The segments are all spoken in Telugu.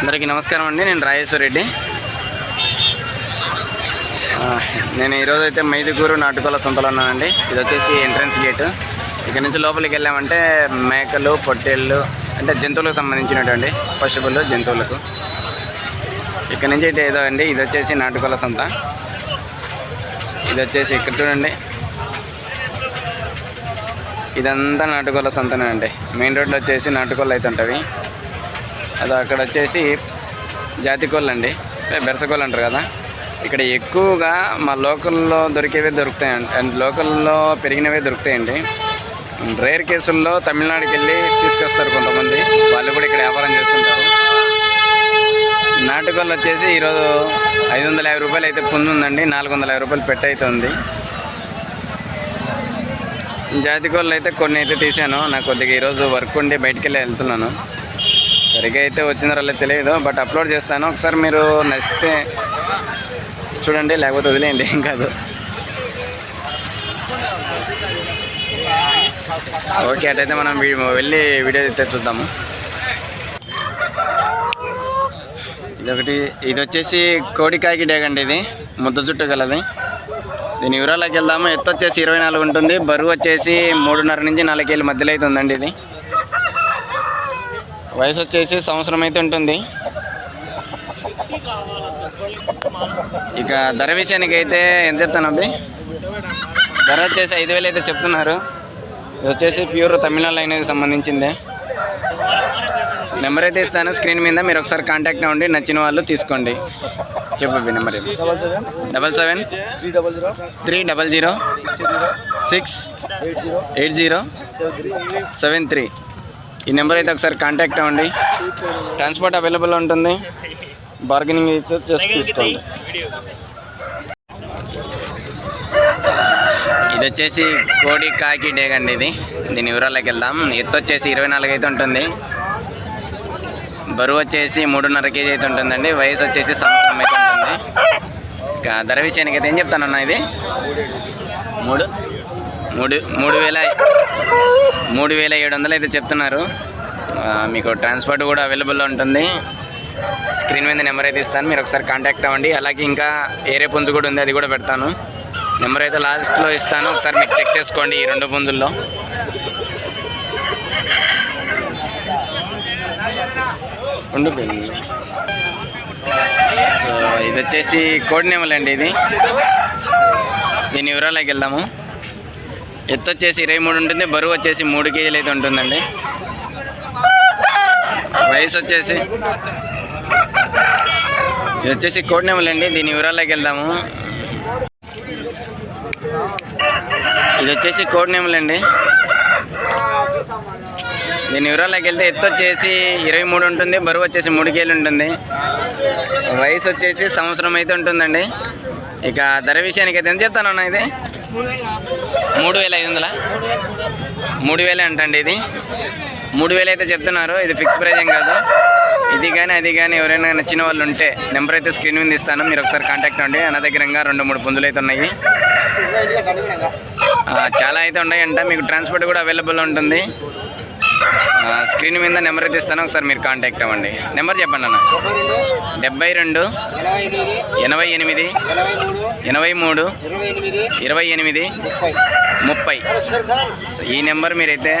అందరికీ నమస్కారం అండి నేను రాజేశ్వర రెడ్డి నేను ఈరోజు అయితే మైదుగూరు నాటుకోల సంతలో ఉన్నానండి. ఇది వచ్చేసి ఎంట్రన్స్ గేటు. ఇక్కడ నుంచి లోపలికి వెళ్ళామంటే మేకలు పొట్టేళ్ళు అంటే జంతువులకు సంబంధించినటువంటి పశువులు జంతువులకు. ఇక్కడ నుంచి అయితే ఏదో అండి ఇది వచ్చేసి నాటుకోల సంత. ఇది వచ్చేసి ఇక్కడ చూడండి. ఇదంతా నాటుకోళ్ళ సంతనే అండి. మెయిన్ రోడ్లో వచ్చేసి నాటుకోళ్ళు అయితే ఉంటుంది అది అక్కడ వచ్చేసి జాతి కోళ్ళు అండి బెరసకోళ్ళు అంటారు కదా. ఇక్కడ ఎక్కువగా మా లోకల్లో దొరికేవే దొరుకుతాయండి అండ్. లోకల్లో పెరిగినవే దొరుకుతాయండి. రేర్ కేసుల్లో తమిళనాడుకి వెళ్ళి తీసుకొస్తారు కొంతమంది. వాళ్ళు కూడా ఇక్కడ వ్యాపారం చేస్తుంటారు. నాటుకోళ్ళు వచ్చేసి ఈరోజు ఐదు వందల యాభై రూపాయలు అయితే పుంజు ఉందండి. నాలుగు వందల యాభై రూపాయలు పెట్టయితే ఉంది జాతి కోళ్ళు అయితే కొన్ని అయితే తీసాను నాకు కొద్దిగా ఈరోజు వర్క్ ఉండి బయటికి వెళ్ళి వెళ్తున్నాను. సరిగ్గా అయితే వచ్చిందో రాలేదు తెలియదు బట్ అప్లోడ్ చేస్తాను. ఒకసారి మీరు నచ్చితే చూడండి లేకపోతే వదిలేయండి ఏం కాదు. ఓకే అటైతే మనం వెళ్ళి వీడియో అయితే చూద్దాము. ఇదొకటి ఇది వచ్చేసి కోడికాయకి డేగండి ఇది. ముద్ద చుట్టూ గలది. దీని వివరాలకు వెళ్దాము. ఎత్తు వచ్చేసి ఇరవై నాలుగు ఉంటుంది. బరువు వచ్చేసి మూడున్నర నుంచి నాలుగు కేళ్ళ మధ్యలో అయితే ఉందండి ఇది. వయసు వచ్చేసి సంవత్సరం అయితే ఉంటుంది. ఇక ధర విషయానికి అయితే ఎంత చెప్తాను అబ్బి ధర వచ్చేసి ఐదు వేలు అయితే చెప్తున్నారు. ఇది వచ్చేసి ప్యూర్ తమిళనాడు అనేది సంబంధించిందే. నెంబర్ అయితే ఇస్తాను. స్క్రీన్ మీద మీరు ఒకసారి కాంటాక్ట్ అవ్వండి నచ్చిన వాళ్ళు తీసుకోండి. చెప్పు number double seven three double zero three double zero six eight zero seven three ఈ నెంబర్ అయితే ఒకసారి కాంటాక్ట్ అవ్వండి. ట్రాన్స్పోర్ట్ అవైలబుల్ ఉంటుంది. బార్గెనింగ్ అయితే చేసి తీసుకోండి. ఇది వచ్చేసి కోడి కాకి డేగ్ అండి ఇది. దీని వివరాలకు వెళ్దాం. ఎత్తు వచ్చేసి ఇరవై నాలుగు అయితే ఉంటుంది. బరువు వచ్చేసి మూడున్నర కేజీ అయితే ఉంటుందండి. వయసు వచ్చేసి సంవత్సరం అయితే ఉంటుంది. ఇంకా ధర విషయానికి అయితే ఏం చెప్తానన్నా ఇది? మూడు మూడు మూడు వేల మూడు వేల ఏడు వందలు అయితే చెప్తున్నారు. మీకు ట్రాన్స్పోర్ట్ కూడా అవైలబుల్లో ఉంటుంది. స్క్రీన్ మీద నెంబర్ అయితే ఇస్తాను. మీరు ఒకసారి కాంటాక్ట్ అవ్వండి. అలాగే ఇంకా ఏరే పుంజు కూడా ఉంది అది కూడా పెడతాను. నెంబర్ అయితే లాస్ట్లో ఇస్తాను. ఒకసారి మీకు చెక్ చేసుకోండి ఈ రెండు పుంజుల్లో. ఉండిపోయింది. సో ఇది వచ్చేసి కోడి అండి ఇది. దీని వివరాలకి వెళ్దాము. ఎత్తు వచ్చేసి ఇరవై మూడు ఉంటుంది బరువు వచ్చేసి మూడు కేజీలు అయితే ఉంటుందండి. వయసు వచ్చేసి ఇది వచ్చేసి కోడినెమలండి దీని వివరాలకి వెళ్దాము. ఇది వచ్చేసి కోడినెమలండి దీని వివరాల్లోకి వెళ్తే ఎత్తు వచ్చేసి ఇరవై మూడు ఉంటుంది బరువు వచ్చేసి మూడు కేజీలు ఉంటుంది. వయసు వచ్చేసి సంవత్సరం అయితే ఉంటుందండి. ఇక ధర విషయానికి అయితే ఎంత చెప్తానన్నా ఇది? మూడు వేల ఐదు వందల? మూడు వేలే అంటండి ఇది. మూడు వేలు అయితే చెప్తున్నారు ఇది ఫిక్స్ ప్రైజ్ ఏం కాదు. ఇది కానీ అది కానీ ఎవరైనా నచ్చిన వాళ్ళు ఉంటే నెంబర్ అయితే స్క్రీన్ మీద ఇస్తాను మీరు ఒకసారి కాంటాక్ట్ అవ్వండి. నా దగ్గర ఇంకా రెండు మూడు పుంజులు అయితే ఉన్నాయి. చాలా అయితే ఉన్నాయంట మీకు ట్రాన్స్పోర్ట్ కూడా అవైలబుల్ ఉంటుంది. స్క్రీన్ మీద నెంబర్ అయితే ఇస్తాను. ఒకసారి మీరు కాంటాక్ట్ అవ్వండి. నెంబర్ చెప్పండి అన్న. డెబ్బై రెండు ఎనభై ఎనిమిది ఎనభై మూడు ఇరవై ఎనిమిది ముప్పై. సో ఈ నెంబర్ మీరైతే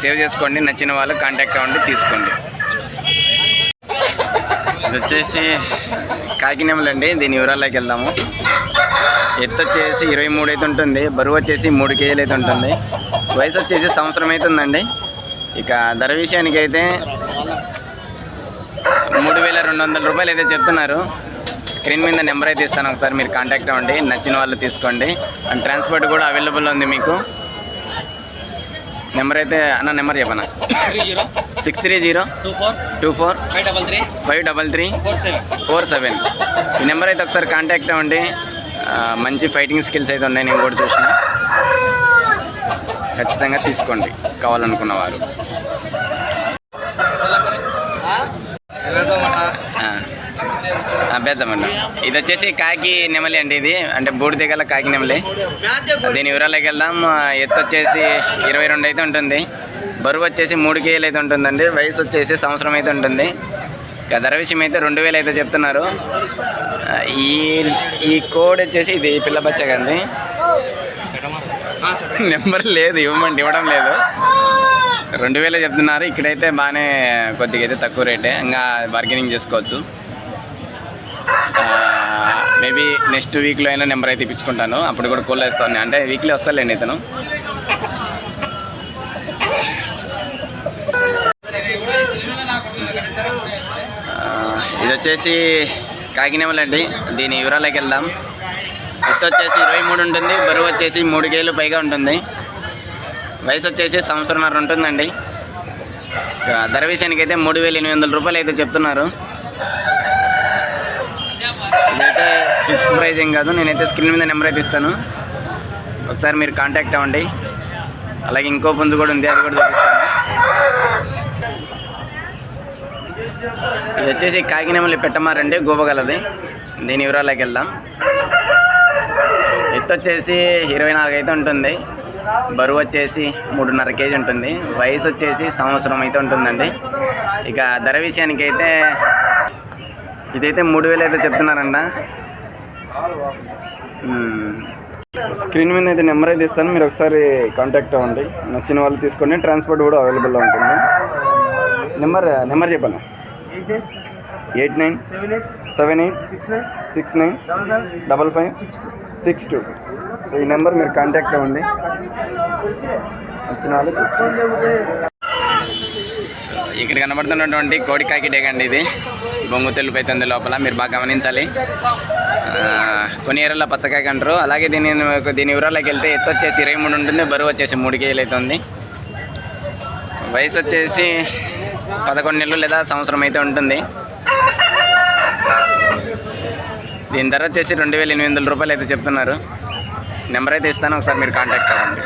సేవ్ చేసుకోండి. నచ్చిన వాళ్ళు కాంటాక్ట్ అవ్వండి తీసుకోండి. ఇది వచ్చేసి కాకినెమలండి దీని వివరాల్లోకి వెళ్దాము. ఎత్తు వచ్చేసి ఇరవై మూడు అయితే ఉంటుంది. బరువు వచ్చేసి మూడు కేజీలు అయితే ఉంటుంది. వయసు వచ్చేసి సంవత్సరం అవుతుందండి ఇక ధర విషయానికి అయితే మూడు వేల రెండు వందల రూపాయలు అయితే చెప్తున్నారు. స్క్రీన్ మీద నెంబర్ అయితే ఇస్తాను. ఒకసారి మీరు కాంటాక్ట్ అవ్వండి. నచ్చిన వాళ్ళు తీసుకోండి. అండ్ ట్రాన్స్పోర్ట్ కూడా అవైలబుల్ ఉంది మీకు. నెంబర్ అయితే అన్న నెంబర్ చెప్పనా? Six three zero two four two four five double three four seven ఈ నెంబర్ అయితే ఒకసారి కాంటాక్ట్ అవ్వండి. మంచి ఫైటింగ్ స్కిల్స్ అయితే ఉన్నాయి. నేను కూడా చూసిన. ఖచ్చితంగా తీసుకోండి. కావాలనుకున్న వారు. బేద్దామండి ఇది వచ్చేసి కాకి నెమలి అండి ఇది. అంటే బూడిద గల కాకి నెమలి. దీని వివరాలకి వెళ్దాం. ఎత్తు వచ్చేసి ఇరవై రెండు అయితే ఉంటుంది. బరువు వచ్చేసి మూడు కేజీలు అయితే ఉంటుందండి. వయసు వచ్చేసి సంవత్సరం అయితే ఉంటుంది. ధర విషయం అయితే రెండు వేలు అయితే చెప్తున్నారు. ఈ ఈ కోడ్ వచ్చేసి ఇది పిల్ల బచ్చగండి నెంబర్ లేదు ఇవ్వమండి ఇవ్వడం లేదు. రెండు వేలే చెప్తున్నారు ఇక్కడైతే బాగానే కొద్దిగా అయితే తక్కువ రేటే ఇంకా బార్గెనింగ్ చేసుకోవచ్చు. మేబీ నెక్స్ట్ వీక్లో అయినా నెంబర్ అయితే ఇప్పించుకుంటాను అప్పుడు కూడా కోళ్ళు వేస్తాను అంటే వీక్లీ వస్తాలేండి ఇతను. ఇది వచ్చేసి కాకినేమలండి దీని వివరాలకి వెళ్దాం. ఎత్తు వచ్చేసి ఇరవై మూడు ఉంటుంది బరువు వచ్చేసి మూడు కేలు పైగా ఉంటుంది. వయసు వచ్చేసి సంవత్సరంన్నర ఉంటుందండి. ధర విషయానికి అయితే మూడు వేల ఎనిమిది వందల రూపాయలు అయితే చెప్తున్నారు. ఇదైతే ఫిక్స్ ప్రైస్ ఏం కాదు నేనైతే స్క్రీన్ మీద నెంబర్ అయితే ఇస్తాను. ఒకసారి మీరు కాంటాక్ట్ అవ్వండి. అలాగే ఇంకో పొందు కూడా ఉంది అది కూడా చూపిస్తాను. ఇది వచ్చేసి కాకినేమల్లి పెట్టమారండి గోపగలది. దీని వివరాలకి వెళ్దాం. ఎత్తు వచ్చేసి ఇరవై నాలుగు అయితే ఉంటుంది. బరువు వచ్చేసి మూడున్నర కేజీ ఉంటుంది. వయసు వచ్చేసి సంవత్సరం అయితే ఉంటుందండి. ఇక ధర విషయానికి అయితే ఇదైతే మూడు వేలు అయితే చెప్తున్నారంట. స్క్రీన్ మీద అయితే నెంబర్ అయితే ఇస్తాను. మీరు ఒకసారి కాంటాక్ట్ అవ్వండి. నచ్చిన వాళ్ళు తీసుకోండి ట్రాన్స్పోర్ట్ కూడా అవైలబుల్లో ఉంటుంది. నెంబర్ నెంబర్ చెప్పాను eight nine seven eight seven eight six nine six nine double five double five six two. So ఈ నెంబర్ మీరు కాంటాక్ట్ అవ్వండి. వచ్చిన వాళ్ళు సో ఇక్కడ కనబడుతున్నటువంటి కోడికాకి కాకిడే అండి ఇది. బొంగు తెలుపు అయితే లోపల మీరు బాగా గమనించాలి. కొన్ని ఏరియాలో పచ్చకాయ అంటారు అలాగే దీని దీని వివరాలకి వెళ్తే ఎత్తు వచ్చేసి ఇరవై మూడు ఉంటుంది బరువు వచ్చేసి మూడు కేజీలు అవుతుంది వయసు వచ్చేసి పదకొండు నెలలు లేదా సంవత్సరం అయితే ఉంటుంది. దీని ధర వచ్చేసి రెండు వేల ఎనిమిది వందల రూపాయలు అయితే చెప్తున్నారు. నెంబర్ అయితే ఇస్తాను ఒకసారి మీరు కాంటాక్ట్ అవ్వండి.